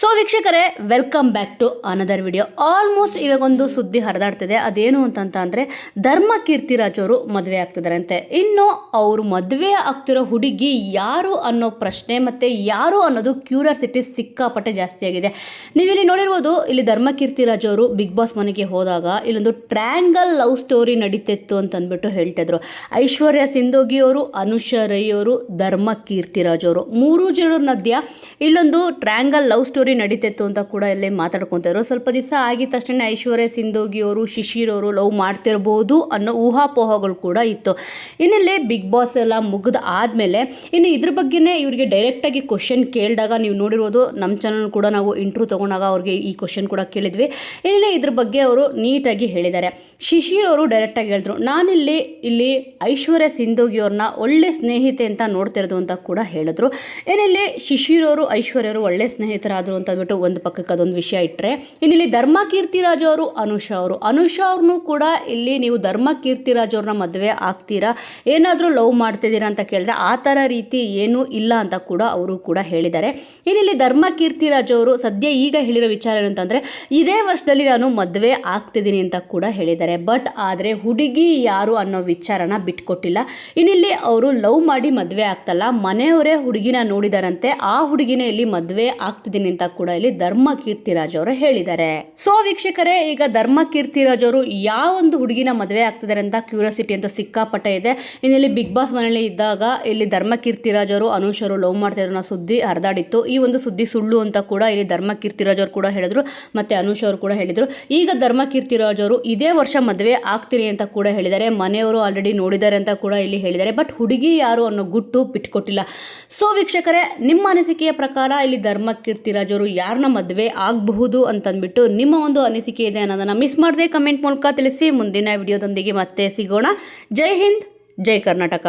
So ವೀಕ್ಷಕರೇ welcome back to another video almost ಇವಾಗ ಒಂದು ಸುದ್ದಿ ಹರಿದಾಡ್ತಿದೆ. ಅದೇನು ಅಂತಂತ ಅಂದರೆ ಧರ್ಮ ಕೀರ್ತಿರಾಜ್ ಅವರು ಮದುವೆ ಆಗ್ತಿದಾರಂತೆ. ಇನ್ನು ಅವರು ಮದುವೆ ಆಗ್ತಿರೋ ಹುಡುಗಿ ಯಾರು ಅನ್ನೋ ಪ್ರಶ್ನೆ ಮತ್ತು ಯಾರು ಅನ್ನೋದು ಕ್ಯೂರಿಯಾಸಿಟಿ ಸಿಕ್ಕಾಪಟ್ಟೆ ಜಾಸ್ತಿ ಆಗಿದೆ. ನೀವಿಲ್ಲಿ ನೋಡಿರ್ಬೋದು, ಇಲ್ಲಿ ಧರ್ಮ ಕೀರ್ತಿರಾಜ್ ಅವರು ಬಿಗ್ ಬಾಸ್ ಮನೆಗೆ ಹೋದಾಗ ಇಲ್ಲೊಂದು ಟ್ರ್ಯಾಂಗಲ್ ಲವ್ ಸ್ಟೋರಿ ನಡೀತಿತ್ತು ಅಂತ ಅಂದ್ಬಿಟ್ಟು ಹೇಳ್ತಿದ್ರು. ಐಶ್ವರ್ಯ ಸಿಂಧೋಗಿ ಅವರು, ಅನುಷಾ ರೈ ಅವರು ಧರ್ಮ ಕೀರ್ತಿರಾಜ್ ಅವರು ಮೂರು ಜನರ ಮಧ್ಯ ಇಲ್ಲೊಂದು ಟ್ರ್ಯಾಂಗಲ್ ಲವ್ ಸ್ಟೋರಿ ನಡೀತಿತ್ತು ಅಂತ ಕೂಡ ಇಲ್ಲಿ ಮಾತಾಡ್ಕೊತಿದ್ರು ಸ್ವಲ್ಪ ದಿವಸ ಆಗಿದ ತಕ್ಷಣ ಐಶ್ವರ್ಯ ಸಿಂಧೋಗಿ ಅವರು, ಶಿಶಿರ್ ಅವರು ಲವ್ ಮಾಡ್ತಿರ್ಬೋದು ಅನ್ನೋ ಊಹಾಪೋಹಗಳು ಕೂಡ ಇತ್ತು. ಇನ್ನಲ್ಲೇ ಬಿಗ್ ಬಾಸ್ ಎಲ್ಲ ಮುಗಿದ ಆದಮೇಲೆ ಇನ್ನು ಇದ್ರ ಬಗ್ಗೆನೇ ಇವರಿಗೆ ಡೈರೆಕ್ಟಾಗಿ ಕ್ವಶನ್ ಕೇಳಿದಾಗ ನೀವು ನೋಡಿರೋದು ನಮ್ಮ ಚಾನಲ್ ಕೂಡ ನಾವು ಇಂಟ್ರೂ ತೊಗೊಂಡಾಗ ಅವ್ರಿಗೆ ಈ ಕ್ವಶನ್ ಕೂಡ ಕೇಳಿದ್ವಿ. ಇಲ್ಲಿ ಇದ್ರ ಬಗ್ಗೆ ಅವರು ನೀಟಾಗಿ ಹೇಳಿದ್ದಾರೆ. ಶಿಶಿರ್ ಅವರು ಡೈರೆಕ್ಟಾಗಿ ಹೇಳಿದ್ರು, ನಾನಿಲ್ಲಿ ಇಲ್ಲಿ ಐಶ್ವರ್ಯ ಸಿಂಧೋಗಿ ಅವ್ರನ್ನ ಒಳ್ಳೆ ಸ್ನೇಹಿತೆ ಅಂತ ನೋಡ್ತಿರೋದು ಅಂತ ಕೂಡ ಹೇಳಿದ್ರು. ಏನಿಲ್ಲಿ ಶಿಶಿರ್ ಅವರು, ಐಶ್ವರ್ಯ ಅವರು ಒಳ್ಳೆ ಸ್ನೇಹಿತರಾದರು ಅಂತ ಅಂದ್ಬಿಟ್ಟು ಒಂದು ಪಕ್ಕಕ್ಕೆ ಅದೊಂದು ವಿಷಯ ಇಟ್ಟರೆ ಇನ್ನಿಲ್ಲಿ ಧರ್ಮ ಕೀರ್ತಿರಾಜ್ ಅವರು, ಅನುಷಾ ಅವರು. ಅನುಷಾ ಅವ್ರನ್ನೂ ಕೂಡ ಇಲ್ಲಿ ನೀವು ಧರ್ಮ ಕೀರ್ತಿರಾಜ್ ಅವ್ರನ್ನ ಮದುವೆ ಆಗ್ತೀರಾ? ಏನಾದರೂ ಲವ್ ಮಾಡ್ತಿದ್ದೀರಾ ಅಂತ ಕೇಳಿದ್ರೆ ಆ ಥರ ರೀತಿ ಏನೂ ಇಲ್ಲ ಅಂತ ಕೂಡ ಅವರು ಕೂಡ ಹೇಳಿದ್ದಾರೆ. ಇನ್ನಿಲ್ಲಿ ಧರ್ಮ ಕೀರ್ತಿರಾಜ್ ಅವರು ಸದ್ಯ ಈಗ ಹೇಳಿರೋ ವಿಚಾರ ಏನಂತಂದರೆ, ಇದೇ ವರ್ಷದಲ್ಲಿ ನಾನು ಮದುವೆ ಆಗ್ತಿದ್ದೀನಿ ಅಂತ ಕೂಡ ಹೇಳಿದ್ದಾರೆ. ಬಟ್ ಆದರೆ ಹುಡುಗಿ ಯಾರು ಅನ್ನೋ ವಿಚಾರನ ಬಿಟ್ಕೊಟ್ಟಿಲ್ಲ. ಇನ್ನಿಲ್ಲಿ ಅವರು ಲವ್ ಮಾಡಿ ಮದುವೆ ಆಗ್ತಲ್ಲ, ಮನೆಯವರೇ ಹುಡುಗಿನ ನೋಡಿದಾರಂತೆ, ಆ ಹುಡುಗಿನೇ ಇಲ್ಲಿ ಮದುವೆ ಆಗ್ತಿದ್ದೀನಿ ಅಂತ ಕೂಡ ಇಲ್ಲಿ ಧರ್ಮ ಕೀರ್ತಿರಾಜ್ ಅವರು ಹೇಳಿದ್ದಾರೆ. ಸೊ ವೀಕ್ಷಕರೇ, ಈಗ ಧರ್ಮ ಕೀರ್ತಿರಾಜ್ ಅವರು ಯಾವ ಒಂದು ಹುಡುಗಿನ ಮದುವೆ ಆಗ್ತಿದ್ದಾರೆ ಅಂತ ಕ್ಯೂರಿಯಾಸಿಟಿ ಅಂತ ಸಿಕ್ಕಾಪಟ್ಟೆ ಇದೆ. ಇನ್ನಿಲ್ಲಿ ಬಿಗ್ ಬಾಸ್ ಮನೆಯಲ್ಲಿ ಇದ್ದಾಗ ಇಲ್ಲಿ ಧರ್ಮ ಕೀರ್ತಿರಾಜ್ ಅವರು ಅನುಷ್ ಅವರು ಲವ್ ಮಾಡ್ತಾ ಇರೋ ಸುದ್ದಿ ಹರಿದಾಡಿತ್ತು. ಈ ಒಂದು ಸುದ್ದಿ ಸುಳ್ಳು ಅಂತ ಕೂಡ ಇಲ್ಲಿ ಧರ್ಮ ಕೀರ್ತಿರಾಜ್ ಅವರು ಕೂಡ ಹೇಳಿದ್ರು, ಮತ್ತೆ ಅನುಷ್ ಅವರು ಕೂಡ ಹೇಳಿದ್ರು. ಈಗ ಧರ್ಮ ಕೀರ್ತಿರಾಜ್ ಅವರು ಇದೇ ವರ್ಷ ಮದುವೆ ಆಗ್ತೀನಿ ಅಂತ ಕೂಡ ಹೇಳಿದ್ದಾರೆ. ಮನೆಯವರು ಆಲ್ರೆಡಿ ನೋಡಿದ್ದಾರೆ ಅಂತ ಕೂಡ ಇಲ್ಲಿ ಹೇಳಿದ್ದಾರೆ. ಬಟ್ ಹುಡುಗಿ ಯಾರು ಅನ್ನೋ ಗುಟ್ಟು ಬಿಟ್ಕೊಟ್ಟಿಲ್ಲ ಸೊ ವೀಕ್ಷಕರೇ, ನಿಮ್ಮ ಅನಿಸಿಕೆಯ ಪ್ರಕಾರ ಇಲ್ಲಿ ಧರ್ಮ ಕೀರ್ತಿರಾಜ್ ಅವರು ಯಾರನ್ನ ಮದುವೆ ಆಗಬಹುದು ಅಂತಂದ್ಬಿಟ್ಟು ನಿಮ್ಮ ಒಂದು ಅನಿಸಿಕೆ ಇದೆ ಅನ್ನೋದನ್ನು ಮಿಸ್ ಮಾಡದೆ ಕಮೆಂಟ್ ಮೂಲಕ ತಿಳಿಸಿ. ಮುಂದಿನ ವಿಡಿಯೋದೊಂದಿಗೆ ಮತ್ತೆ ಸಿಗೋಣ. ಜೈ ಹಿಂದ್, ಜೈ ಕರ್ನಾಟಕ.